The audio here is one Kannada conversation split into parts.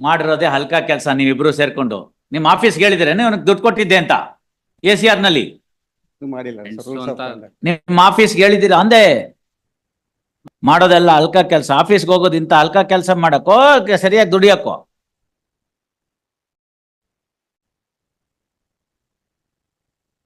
ಮಾಡಿರೋದೇ ಹಲ್ಕಾ ಕೆಲಸ ನೀವಿಬ್ರು ಸೇರ್ಕೊಂಡು. ನಿಮ್ಮ ಆಫೀಸ್ ಹೇಳಿದ್ರೆ ಅವನಿಗೆ ದುಡ್ಡು ಕೊಟ್ಟಿದ್ದೆ ಅಂತ. ಎ ಸಿ ಆರ್ನಲ್ಲಿ. ನಿಮ್ ಆಫೀಸ್ ಹೇಳಿದಿರ ಅಂದೆ? ಮಾಡೋದೆಲ್ಲ ಹಲ್ಕ ಕೆಲಸ. ಆಫೀಸ್ಗೆ ಹೋಗೋದು ಇಂತ ಹಲ್ಕ ಕೆಲಸ ಮಾಡಕ್ಕೋ ಸರಿಯಾಗಿ ದುಡಿಯಕ್ಕೋ?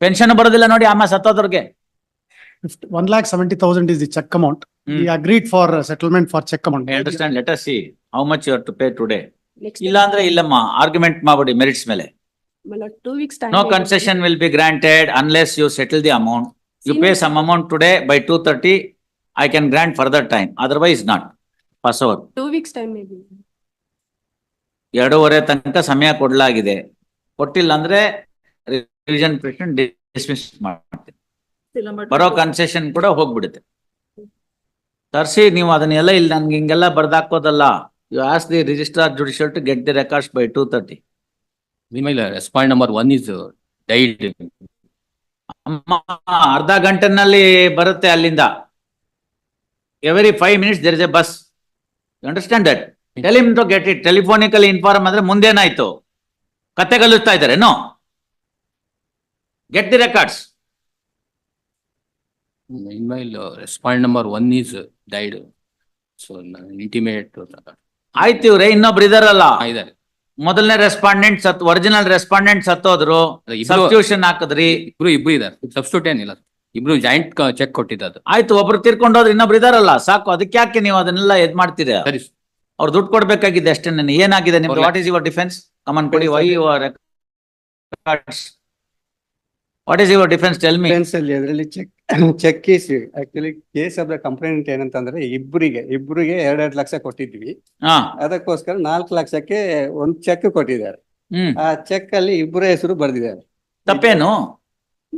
ಪೆನ್ಷನ್ ಬರೋದಿಲ್ಲ ನೋಡಿ ಅಮ್ಮ ಸತ್ತೋದ್ರಿಗೆ one lakh seventy thousand is the cheque amount agreed for settlement for cheque amount understand let us see how much you to pay today ಇಲ್ಲ ಅಂದ್ರೆ ಇಲ್ಲಮ್ಮ ಆರ್ಗ್ಯುಮೆಂಟ್ ಮಾಡಬೇಡಿ ಮೆರಿಟ್ಸ್ ಮೇಲೆ. No concession will be granted unless you settle the amount you pay some amount today by two thirty I can grant further time otherwise not pass over two weeks time ಎರಡೂವರೆ ತನಕ ಸಮಯ ಕೊಡಲಾಗಿದೆ. ಕೊಟ್ಟಿಲ್ಲ ಅಂದ್ರೆ ರಿವಿಷನ್ ಪ್ರಶ್ನೆ ಡಿಸ್ಮಿಸ್ ಬರೋ ಕನ್ಸೆಷನ್ ಕೂಡ ಹೋಗ್ಬಿಡುತ್ತೆ. ತರ್ಸಿ ನೀವು ಅದನ್ನೆಲ್ಲ ಇಲ್ಲಿ ನನ್ಗೆ ಹಿಂಗೆಲ್ಲ ಬರ್ದಾಕೋದಲ್ಲ You ask the registrar judicial to get the records by two thirty. Meanwhile, respondent number one is uh, died. ಅಮ್ಮ ಅರ್ಧ ಗಂಟೆನಲ್ಲಿ ಬರುತ್ತೆ ಅಲ್ಲಿಂದ every five minutes there is a bus understand that him to get it telephonically inform ಅಂದ್ರೆ ಮುಂದೇನಾಯ್ತು ಕತೆ ಕಲಿಸ್ತಾ ಇದ್ದಾರೆ no get the records Meanwhile, uh, respondent number one is uh, died. So uh, intimate. uh, ಆಯ್ತು ಇವ್ರೆ ಇನ್ನೊಬ್ರು ಇದಾರಲ್ಲ. ಇದಾರೆ. ಮೊದಲನೇ ರೆಸ್ಪಾಂಡೆಂಟ್ ಸತ್ ಒರಿಜಿನಲ್ ರೆಸ್ಪಾಂಡೆಂಟ್ ಸತ್ತೋದ್ರು. ಅದೇ ಇಬ್ರು- ಸಬ್ಸ್ಟಿಟ್ಯೂಷನ್ ಹಾಕಿದ್ರಿ. ಇಬ್ರು ಇಬ್ರು ಇದಾರೆ. ಸಬ್ಸ್ಟಿಟ್ಯೂಟ್ ಏನಿಲ್ಲ. ಇಬ್ರು ಜಾಯಿಂಟ್ ಚೆಕ್ ಕೊಟ್ಟಿದ್ದು ಆಯ್ತು ಒಬ್ರು ತೀರ್ಕೊಂಡೋದ್ರೆ ಇನ್ನೊಬ್ರು ಇದಾರಲ್ಲ. ಸಾಕು ಅದಕ್ಕೆ ಯಾಕೆ ನೀವು ಅದನ್ನೆಲ್ಲ ಇದ್ ಮಾಡ್ತೀರಾ? ಸರಿ. ಅವ್ರು ದುಡ್ಡು ಕೊಡ್ಬೇಕಾಗಿದೆ ಅಷ್ಟೇ ನನಗೆ. ಏನಾಗಿದೆ ನಿಮ್ದು? What is your defence come on ಕೊಡಿ. Why your what is your defence tell me ಅಲ್ಲಿ ಅದರಲ್ಲಿ cheque cheque case actually case of the complaint ಏನಂತಂದ್ರೆ ಇಬ್ಬರಿಗೆ ಇಬ್ಬರಿಗೆ ಎರಡೆರಡು ಲಕ್ಷ ಕೊಟ್ಟಿದ್ವಿ. ಹಾ. ಅದಕ್ಕೋಸ್ಕರ ನಾಲ್ಕು ಲಕ್ಷಕ್ಕೆ ಒಂದ್ ಚೆಕ್ ಕೊಟ್ಟಿದ್ದಾರೆ. ಹ್ಮ್. ಆ ಚೆಕ್ ಅಲ್ಲಿ ಇಬ್ಬರ ಹೆಸರು ಬರ್ದಿದ್ದಾರೆ. ತಪ್ಪೇನು?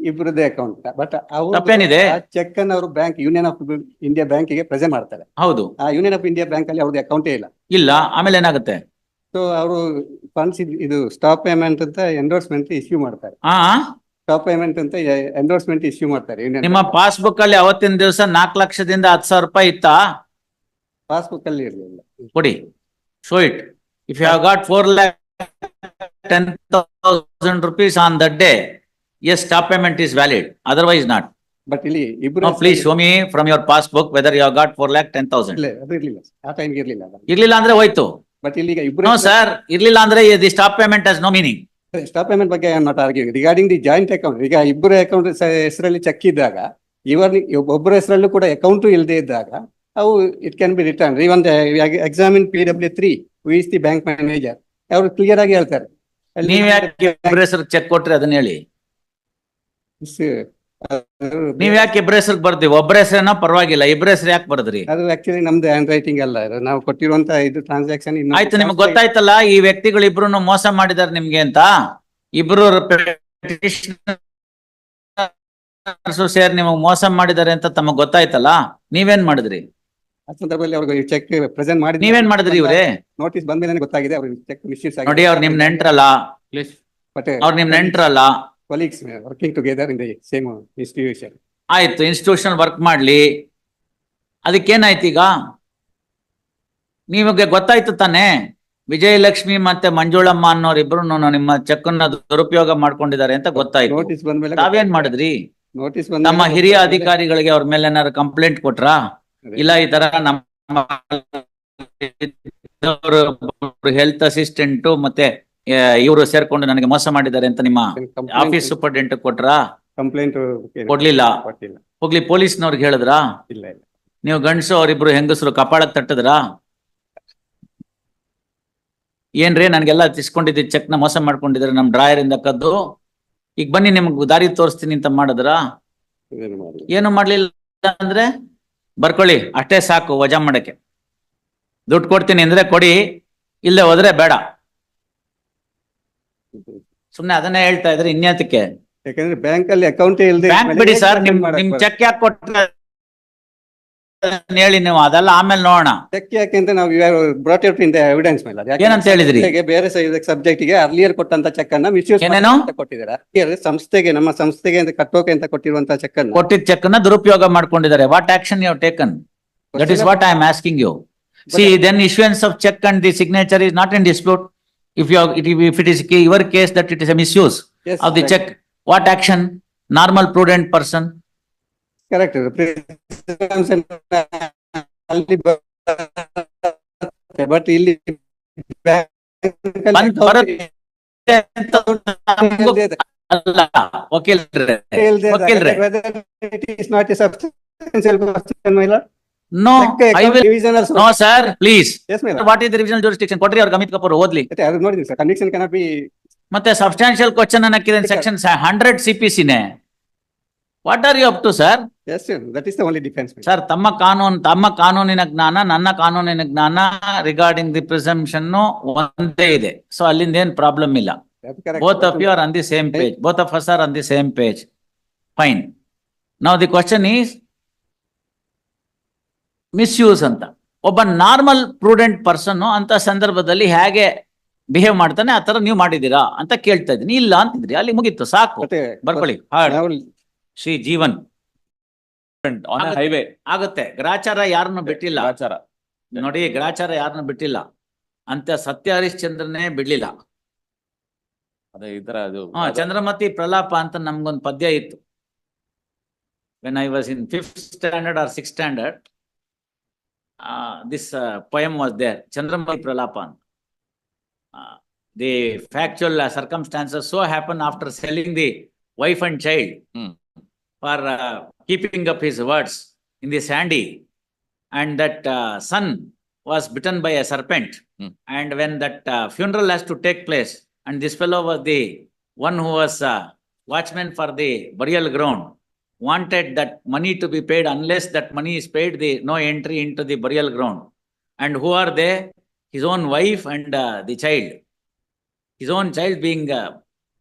ಇಬ್ಬರದೇ ಅಕೌಂಟ್ ಬಟ್ ಅವರು ತಪ್ಪೇನಿದೆ? ಆ ಚೆಕ್ ಅನ್ನು ಅವರು ಬ್ಯಾಂಕ್ ಯೂನಿಯನ್ ಆಫ್ ಇಂಡಿಯಾ ಬ್ಯಾಂಕಿಗೆ ಪ್ರೆಸೆಂಟ್ ಮಾಡ್ತಾರೆ. ಹೌದು. ಆ ಯೂನಿಯನ್ ಆಫ್ ಇಂಡಿಯಾ ಬ್ಯಾಂಕ್ ಅಲ್ಲಿ ಅವ್ರದ್ದು ಅಕೌಂಟೇ ಇಲ್ಲ. ಇಲ್ಲ ಆಮೇಲೆ ಏನಾಗುತ್ತೆ? ಸೊ ಅವರು ಫಂಡ್ಸ್ ಇದು ಸ್ಟಾಪ್ ಪೇಮೆಂಟ್ ಅಂತ ಎಂಡೋರ್ಸ್ಮೆಂಟ್ ಇಶ್ಯೂ ಮಾಡ್ತಾರೆ. ಸ್ಟಾಪ್ ಪೇಮೆಂಟ್ ಅಂತ ಎಂಡೋರ್ಸ್ಮೆಂಟ್ ಇಶ್ಯೂ ಮಾಡ್ತಾರೆ ಯೂನಿಯನ್ ನಿಮ್ಮ ಪಾಸ್ಬುಕ್ ಅಲ್ಲಿ ಅವತ್ತಿನ ದಿವಸ ನಾಲ್ಕು ಲಕ್ಷದಿಂದ ಹತ್ತು ಸಾವಿರ ರೂಪಾಯಿ ಇತ್ತಾ? ಪಾಸ್ಬುಕ್ ಅಲ್ಲಿ ಇರಲಿಲ್ಲ. ಕೊಡಿ. Show it if you have got four lakh ten thousand rupees on that day as stop payment is valid otherwise not but ಇಲ್ಲಿ ಇಬ್ರು no please show me from your passbook whether you have got four lakh ten thousand ಇಲ್ಲ ಅದು ಇರ್ಲಿಲ್ಲ. ಆ ಟೈಮ್ಗೆ ಇರ್ಲಿಲ್ಲ. ಇರ್ಲಿಲ್ಲ ಅಂದ್ರೆ ಹೋಯ್ತು. ಬಟ್ ಇಲ್ಲಿ ಇಬ್ರು ಸರ್ ಇರ್ಲಿಲ್ಲ ಅಂದ್ರೆ the stop payment has no meaning stop payment ಬಗ್ಗೆ not argue regarding the joint account ಈಗ ಇಬ್ಬರ ಅಕೌಂಟ್ ಹೆಸರಲ್ಲಿ ಚೆಕ್ ಇದ್ದಾಗ ಇವರ್ ಒಬ್ಬರ ಹೆಸರಲ್ಲೂ ಕೂಡ ಅಕೌಂಟು ಇಲ್ಲದೆ ಇದ್ದಾಗ ಅವು it can be return even examine P W three with the bank manager ಅವರು ಕ್ಲಿಯರ್ ಆಗಿ ಹೇಳ್ತಾರೆ. ನೀವ್ ಯಾಕೆ ಚೆಕ್ ಕೊಟ್ರಿ ಅದನ್ನ ಹೇಳಿ? ನೀವ್ ಯಾಕೆ ಇಬ್ಬರ ಹೆಸರು ಬರ್ತೀವಿ ಒಬ್ಬರ ಹೆಸರೇನ ಪರವಾಗಿಲ್ಲ ಇಬ್ಬರ ಹೆಸರು ಯಾಕೆ ಬರ್ದ್ರಿ? ಅದು ಆಕ್ಚುಲಿ ನಮ್ದು ಹ್ಯಾಂಡ್ ರೈಟಿಂಗ್ ಅಲ್ಲ. ಅದು ನಾವು ಕೊಟ್ಟಿರುವಂತ ಇದು ಟ್ರಾನ್ಸಾಕ್ಷನ್ ಆಯ್ತು ನಿಮ್ಗೆ ಗೊತ್ತಾಯ್ತಲ್ಲ ಈ ವ್ಯಕ್ತಿಗಳು ಇಬ್ರು ಮೋಸ ಮಾಡಿದಾರೆ ನಿಮ್ಗೆ ಅಂತ? ಇಬ್ರು ಸೇರ್ ನಿಮಗೆ ಮೋಸ ಮಾಡಿದಾರೆ ಅಂತ ತಮಗ್ ಗೊತ್ತಾಯ್ತಲ್ಲ? ನೀವೇನ್ ಮಾಡಿದ್ರಿ? ಆ ಸಂದರ್ಭದಲ್ಲಿ ಅವ್ರಿಗೆ ಚೆಕ್ ಪ್ರೆಸೆಂಟ್ ಮಾಡಿ ನೀವೇನ್ ಮಾಡಿದ್ರಿ ಇವ್ರೆ? ನೋಟಿಸ್ ಬಂದ ಮೇಲೆ ಗೊತ್ತಾಗಿದೆ ಅವ್ರಿಗೆ ಚೆಕ್ ಮಿಸ್ಯೂಸ್ ನೋಡಿ ಅವ್ರು ನಿಮ್ ನೆಂಟ್ರಲ್ಲ. ಪ್ಲೀಸ್ ಬಟ್ ಅವ್ರು ನಿಮ್ ನೆಂಟ್ರಲ್ಲ. Colleagues working working together in the same uh, institution. ಆಯ್ತು ಇನ್ಸ್ಟಿಟ್ಯೂಷನ್ ವರ್ಕ್ ಮಾಡ್ಲಿ. ಅದಕ್ಕೇನಾಯ್ತು ಈಗ? ನಿಮಗೆ ಗೊತ್ತಾಯ್ತು ತಾನೇ? ವಿಜಯಲಕ್ಷ್ಮಿ ಮತ್ತೆ ಮಂಜುಳಮ್ಮ ಅನ್ನೋರಿಬ್ರು ನಿಮ್ಮ ಚೆಕ್ ಅನ್ನ ದುರುಪಯೋಗ ಮಾಡ್ಕೊಂಡಿದ್ದಾರೆ ಅಂತ ಗೊತ್ತಾಯ್ತು. ನೋಟಿಸ್ ಬಂದ ಮೇಲೆ ತಾವೇನ್ ಮಾಡಿದ್ರಿ? ನೋಟಿಸ್ ಬಂದ ನಮ್ಮ ಹಿರಿಯ ಅಧಿಕಾರಿಗಳಿಗೆ ಅವ್ರ ಮೇಲೆ ಏನಾದ್ರು ಕಂಪ್ಲೇಂಟ್ ಕೊಟ್ರಾ? ಇಲ್ಲ ಈ ತರ ನಮ್ಮ ಹೆಲ್ತ್ ಅಸಿಸ್ಟೆಂಟ್ ಮತ್ತೆ ಇವರು ಸೇರ್ಕೊಂಡು ನನಗೆ ಮೋಸ ಮಾಡಿದ್ದಾರೆ ಅಂತ ನಿಮ್ಮ ಆಫೀಸ್ ಸೂಪರ್ಡೆಂಟ್ ಕೊಟ್ರಾ? ಕಂಪ್ಲೇಂಟ್ ಕೊಡ್ಲಿಲ್ಲ. ಕೊಟ್ಟಿಲ್ಲ. ಹೋಗ್ಲಿ ಪೊಲೀಸ್ನವ್ರಿಗೆ ಹೇಳಿದ್ರಾ? ಇಲ್ಲ ಇಲ್ಲ. ನೀವು ಗಂಡಸು ಅವರಿಬ್ರು ಹೆಂಗಸರು ಕಪಾಳಕ್ ತಟ್ಟದ್ರಾ? ಏನ್ರಿ ನನ್ಗೆಲ್ಲ ತಿಸ್ಕೊಂಡಿದ್ದ ಚೆಕ್ನ ಮೋಸ ಮಾಡ್ಕೊಂಡಿದ್ರೆ ನಮ್ ಡ್ರಾಯರ್ ಇಂದ ಕದ್ದು? ಈಗ ಬನ್ನಿ ನಿಮ್ಗೆ ದಾರಿ ತೋರಿಸ್ತೀನಿ ಅಂತ ಮಾಡಿದ್ರಾ? ಏನು ಮಾಡ್ಲಿಲ್ಲ ಅಂದ್ರೆ ಬರ್ಕೊಳ್ಳಿ ಅಷ್ಟೇ ಸಾಕು ವಜಾ ಮಾಡಕ್ಕೆ. ದುಡ್ಡು ಕೊಡ್ತೀನಿ ಅಂದ್ರೆ ಕೊಡಿ ಇಲ್ಲೇ ಹೋದ್ರೆ ಬೇಡ. ಸುಮ್ನೆ ಅದನ್ನೇ ಹೇಳ್ತಾ ಇದ್ರೆ ಇನ್ಯಾತಕ್ಕೆ? ಯಾಕಂದ್ರೆ ಬ್ಯಾಂಕ್ ಅಲ್ಲಿ ಅಕೌಂಟ್ ಇಲ್ಲದೆ ಬ್ಯಾಂಕ್ ಬಿಡಿ ಸರ್ ನಿಮ್ ನಿಮ್ ಚೆಕ್ ಯಾಕೆ ಕೊಟ್ಟ ಹೇಳಿ ನೀವು ಅದೆಲ್ಲ ಆಮೇಲೆ ನೋಡೋಣ. ಚೆಕ್ ಯಾಕೆ ಅಂತ ನಾವು ಬ್ರಾಟ್ ಇನ್ ದ ಎವಿಡೆನ್ಸ್ ಮೇಲೆ. ಅದು ಯಾಕೆ ಏನಂತ ಹೇಳಿದ್ರಿ? ಸಂಸ್ಥೆಗೆ ಬೇರೆ ಸಬ್ಜೆಕ್ಟ್ಗೆ ಅರ್ಲಿಯರ್ ಕೊಟ್ಟಂತ ಚೆಕ್ ಅನ್ನ ಮಿಸ್ಯೂಸ್ ಏನೇನು? ಕೊಟ್ಟಿದ್ದಾರೆ? ಸಂಸ್ಥೆಗೆ ನಮ್ಮ ಸಂಸ್ಥೆಗೆ ಅಂತ ಕಟ್ಟೋಕೆ ಅಂತ ಕೊಟ್ಟಿರುವಂತ ಚೆಕ್ ಅನ್ನ ಕೊಟ್ಟಿದ್ದ ಚೆಕ್ನ ದುರುಪಯೋಗ ಮಾಡ್ಕೊಂಡಿದ್ದಾರೆ. What action you taken that is what I am asking you see then issuance of cheque and the signature is not in dispute. If you, are- if it is your case that it is a misuse Yes, of the right. check, what action? Normal prudent person? Correct. Presumption ಅಲ್ಲಿ ಬರುತ್ತೆ. But ಇಲ್ಲಿ ಬಂದ್ ಬರುತ್ತೆ ಅಂತ ನಮ್ಗೂ ಅಲ್ಲ, ವಕೀಲ್ರೆ, ವಕೀಲ್ರೆ. It is not a substantial question, my lord. No, Check I will, division also. no, sir, please. Yes, my lord. What is the revisional jurisdiction? ಕೊಟ್ರಿ ಅವ್ರಿಗೆ ಅಮಿತ್ ಕಪೂರ್ ಓದ್ಲಿ. ಮತ್ತೆ ಅದು ನೋಡಿದ್ದೀನಿ ಸರ್ conviction cannot be ಮತ್ತೆ ಸಬ್ಸ್ಟಾನ್ಶಿಯಲ್ ಕ್ವಶನ್ ಅನ್ನಕ್ಕಿದೆ section hundred C P ಸಿನೇ. What are you up to sir? yes sir, that is the only defense. my lord. Sir ತಮ್ಮ ಕಾನೂನು ತಮ್ಮ ಕಾನೂನಿನ ಜ್ಞಾನ ನನ್ನ ಕಾನೂನಿನ ಜ್ಞಾನ ರಿಗಾರ್ಡಿಂಗ್ ದಿ ಪ್ರಿಸಂಪ್ಷನ್ ಒಂದೇ ಇದೆ ಸೊ ಅಲ್ಲಿಂದ ಏನ್ ಪ್ರಾಬ್ಲಮ್ ಇಲ್ಲ both of you are on the same page both of us are on the same page fine ನಾವು ದಿ ಕ್ವಶನ್ ಈಸ್ ಮಿಸ್ಯೂಸ್ ಅಂತ. ಒಬ್ಬ ನಾರ್ಮಲ್ ಪ್ರೂಡೆಂಟ್ ಪರ್ಸನ್ ಅಂತ ಸಂದರ್ಭದಲ್ಲಿ ಹೇಗೆ ಬಿಹೇವ್ ಮಾಡ್ತಾನೆ ಆ ತರ ನೀವು ಮಾಡಿದೀರಾ ಅಂತ ಕೇಳ್ತಾ ಇದ್ದೀನಿ. ಇಲ್ಲ ಅಂತಿದ್ರಿ ಅಲ್ಲಿ ಮುಗೀತು ಸಾಕು. ಮತ್ತೆ ಬರ್ಕೊಳ್ಳಿ. ಶ್ರೀ ಜೀವನ್. ಹೈವೇ ಆಗುತ್ತೆ. ಗ್ರಾಚಾರ ಯಾರನ್ನು ಬಿಟ್ಟಿಲ್ಲ. ಗ್ರಾಚಾರ. ನೋಡಿ ಗ್ರಾಚಾರ ಯಾರನ್ನು ಬಿಟ್ಟಿಲ್ಲ. ಅಂತ ಸತ್ಯ ಹರಿಶ್ಚಂದ್ರನೇ ಬಿಡ್ಲಿಲ್ಲ. ಅದೇ ಇದರ ಅದು ಹಾ ಚಂದ್ರಮತಿ ಪ್ರಲಾಪ ಅಂತ ನಮ್ಗೊಂದು ಪದ್ಯ ಇತ್ತು. When I was in fifth standard or six standard Uh, this uh, poem was there, Chandramali Pralapan. Uh, the factual uh, circumstances so happened after selling the wife and child mm. for uh, keeping up his words in the sandy, and that uh, son was bitten by a serpent. Mm. And when that uh, funeral has to take place, and this fellow was the one who was uh, watchman for the burial ground, wanted that money to be paid unless that money is paid, the no entry into the burial ground. And who are they? His own wife and uh, the child. His own child being uh,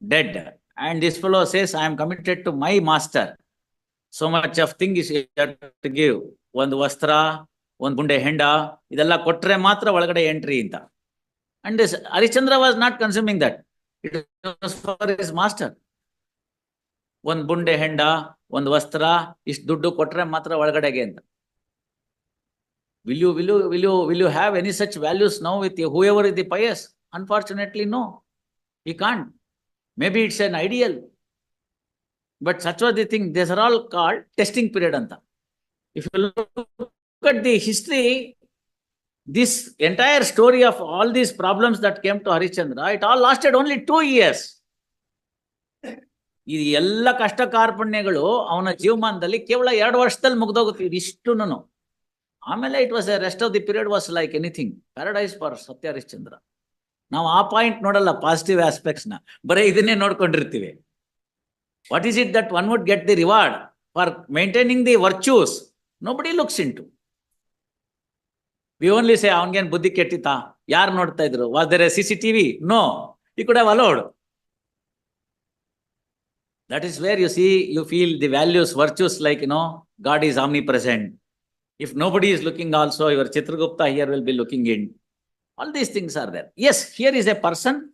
dead. And this fellow says, I am committed to my master. So much of thing is to give. ಒಂದು ವಸ್ತ್ರ ಒಂದು ಗುಂಡೆ ಹೆಂಡ ಇದೆಲ್ಲ ಕೊಟ್ರೆ ಮಾತ್ರ ಒಳಗಡೆ ಎಂಟ್ರಿ ಅಂತ and Harishchandra was not consuming that it for is master ಒಂದ್ ಬುಂಡೆ ಹೆಂಡ ಒಂದ್ ವಸ್ತ್ರ ಇಷ್ಟು ದುಡ್ಡು ಕೊಟ್ರೆ ಮಾತ್ರ ಒಳಗಡೆಗೆ ಅಂತ. Will you will you will you will you have any such values now with whoever is the pious unfortunately no ಈ can't maybe it's an ideal but such was the thing this are all called testing period ಅಂತ if the history, this entire story of all these problems that came to Harishchandra, it all lasted only two years. ಈ ಎಲ್ಲ ಕಷ್ಟ ಕಾರ್ಪಣ್ಯಗಳು ಅವನ ಜೀವಮಾನದಲ್ಲಿ ಕೇವಲ ಎರಡು ವರ್ಷದಲ್ಲಿ ಮುಗ್ದೋಗುತ್ತೆ ಇಷ್ಟುನು ಆಮೇಲೆ it was rest of the period was like anything paradise for Satya Harishchandra ನಾವು ಆ ಪಾಯಿಂಟ್ ನೋಡಲ್ಲ ಪಾಸಿಟಿವ್ ಆಸ್ಪೆಕ್ಟ್ಸ್ನ. ಬರೀ ಇದನ್ನೇ ನೋಡ್ಕೊಂಡಿರ್ತೀವಿ. What is it that one would get the reward for maintaining the virtues looks into we only say ಅವನ್ಗೇನ್ ಬುದ್ಧಿ ಕೆಟ್ಟಿತಾ ಯಾರು ನೋಡ್ತಾ ಇದ್ರು? Was there C C TV no ಈ ಕೂಡ allowed That is where you see, you feel the values, virtues like, you know, God is omnipresent. If nobody is looking also, your Chitragupta here will be looking in. All these things are there. Yes, here is a person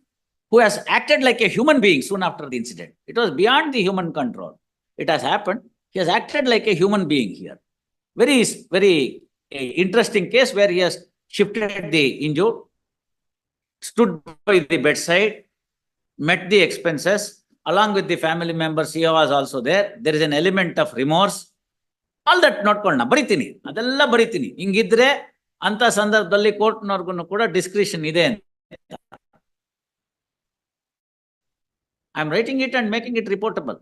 who has acted like a human being soon after the incident. It was beyond the human control. It has happened. He has acted like a human being here. Very, very eh, interesting case where he has shifted the injured, stood by the bedside, met the expenses, along with the family members, he was also there. There is an element of remorse. All that ನೋಡ್ಕೊಳ್ಳೋಣ ಬರಿತೀನಿ. ಅದೆಲ್ಲ ಬರಿತೀನಿ. ಹಿಂಗಿದ್ರೆ ಅಂತ ಸಂದರ್ಭದಲ್ಲಿ ಕೋರ್ಟ್ನವ್ರಿಗೂ ಕೂಡ ಡಿಸ್ಕ್ರಿಷನ್ ಇದೆ ಅಂತ. I am writing it and making it reportable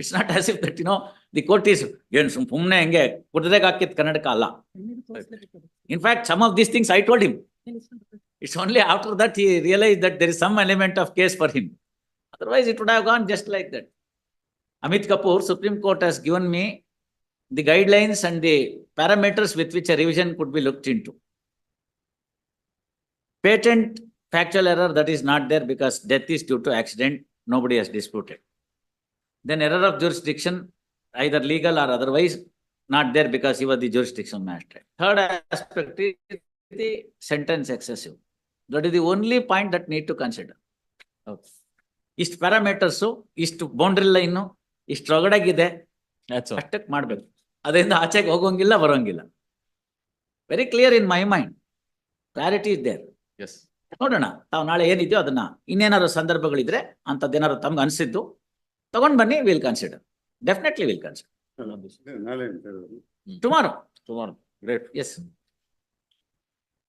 it's not as if that you know the court is ಏನ್ ಸುಮ್ಮನೆ ಹೆಂಗೆ ಕುದುರೆಗೆ ಹಾಕಿದ್ ಕನ್ನಡಕ ಅಲ್ಲ. In fact some of these things I told him it's only after that he realise that there is some element of case for him Otherwise, it would have gone just like that. Amit Kapoor, Supreme Court has given me the guidelines and the parameters with which a revision could be looked into. Patent factual error that is not there because death is due to accident, nobody has disputed. Then error of jurisdiction, either legal or otherwise, not there because he was the jurisdiction master. Third aspect is the sentence excessive. That is the only point that need to consider. Okay. ಇಷ್ಟು ಪ್ಯಾರಾಮೀಟರ್ಸು ಇಷ್ಟು ಬೌಂಡ್ರಿ ಲೈನು ಇಷ್ಟು ರೊಗಡಾಗಿದೆ. ಅಷ್ಟಕ್ಕೆ ಮಾಡ್ಬೇಕು. ಅದರಿಂದ ಆಚೆಗೆ ಹೋಗೋಂಗಿಲ್ಲ ಬರೋಂಗಿಲ್ಲ. Very clear in my mind clarity is there yes ನೋಡೋಣ ತಾವು ನಾಳೆ ಏನಿದೆಯೋ ಅದನ್ನ ಇನ್ನೇನಾದ್ರು ಸಂದರ್ಭಗಳಿದ್ರೆ ಅಂತದ್ದೇನಾದ್ರು ತಮ್ಗೆ ಅನಿಸಿದ್ದು ತಗೊಂಡ್ ಬನ್ನಿ will consider definitely will consider tomorrow tomorrow great yes